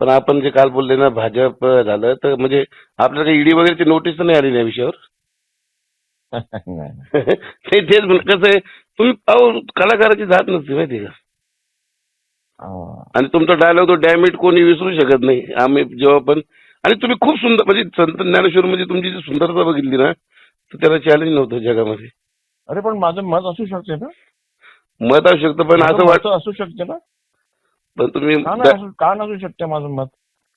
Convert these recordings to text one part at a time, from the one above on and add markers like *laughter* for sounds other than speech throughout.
पण आपण जे काल बोलले ना भाजप झालं तर म्हणजे आपल्याला ईडी वगैरेची नोटीस तर नाही आली या विषयावर? *laughs* नाही, *laughs* तेच म्हणलं कसं आहे तुम्ही पाहू कलाकाराची जात नसते माहिती का. आणि तुमचा डायलॉग तो डॅमिट कोणी विसरू शकत नाही. आम्ही जेव्हा पण आणि तुम्ही खूप सुंदर म्हणजे संत ज्ञानेश्वर मध्ये तुमची जी सुंदरता बघितली ना तर त्याला चॅलेंज नव्हतं जगामध्ये. अरे पण माझं मत असू शकते ना? मत असू शकतं पण असं वाट मत असू शकते ना? पण तुम्ही का नाही असू- का नसू शकते माझं मत?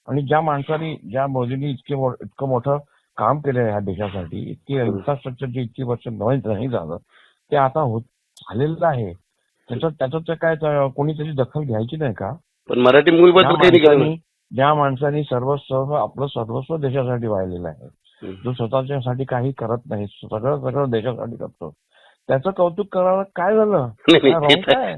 आणि ज्या माणसाने ज्या मोदींनी इतके मो- इतकं मोठं काम केलं ह्या देशासाठी इतकी इन्फ्रास्ट्रक्चरची इतकी वर्ष नाही नाही झालं ते आता होत झालेलं आहे. त्याचं त्याचं काय कोणी त्याची दखल घ्यायची नाही का? पण मराठी मूवी ज्या बद्दल काही नाही केलं माणसाने ज्या माणसाने सर्वस्व आपलं सर्वस्व देशासाठी वाहिलेलं आहे. हम्म. जो स्वतःच्यासाठी काही करत नाही सगळं सगळं देशासाठी करतो. त्याचं कौतुक करायला काय झालं? नाही, काय नाही, wrong ते तर- काय?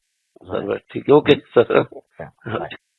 ठीक आहे ओके सर काय- काय.